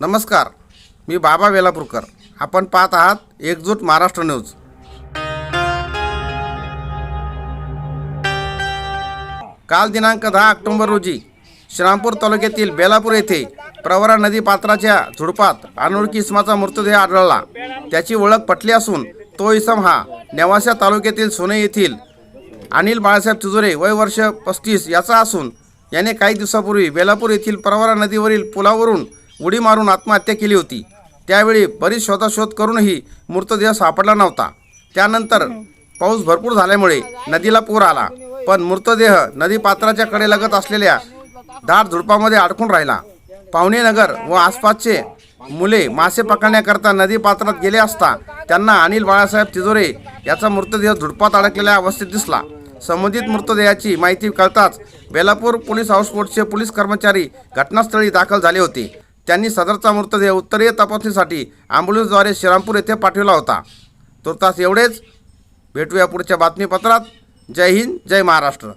नमस्कार मी बाबा वेलापूरकर. आपण पाहत आहात एकजूट महाराष्ट्र न्यूज. काल दिनांक दहा ऑक्टोबर रोजी श्रामपूर तालुक्यातील बेलापूर येथे प्रवरा नदी पात्राच्या झुडपात अनोळखी इसमाचा मृतदेह आढळला. त्याची ओळख पटली असून तो इसम हा नेवासा तालुक्यातील सोने येथील अनिल बाळासाहेब तुजुरे वय वर्ष पस्तीस याचा असून याने काही दिवसापूर्वी बेलापूर येथील प्रवरा नदीवरील पुलावरून उडी मारून आत्महत्या केली होती. त्यावेळी बरीच शोधाशोध करूनही मृतदेह सापडला नव्हता. त्यानंतर पाऊस भरपूर झाल्यामुळे नदीला पूर आला. पण मृतदेह नदी पात्राच्या कडेलगत असलेल्या दाट झुडपामध्ये अडकून राहिला. पाहुणेनगर व आसपासचे मुले मासे पकडण्याकरता नदी पात्रात गेले असता त्यांना अनिल बाळासाहेब तिजोरे याचा मृतदेह झुडपात अडकलेल्या अवस्थेत दिसला. संबंधित मृतदेहाची माहिती कळताच बेलापूर पोलीस हाऊसबोटचे पोलीस कर्मचारी घटनास्थळी दाखल झाले होते. त्यांनी सदरचा मृतदेह उत्तरीय तपासणीसाठी ॲम्ब्युलन्सद्वारे श्रीरामपूर येथे पाठविला होता. तुर्तास एवढेच. भेटूया पुढच्या बातमीपत्रात. जय हिंद जय महाराष्ट्र.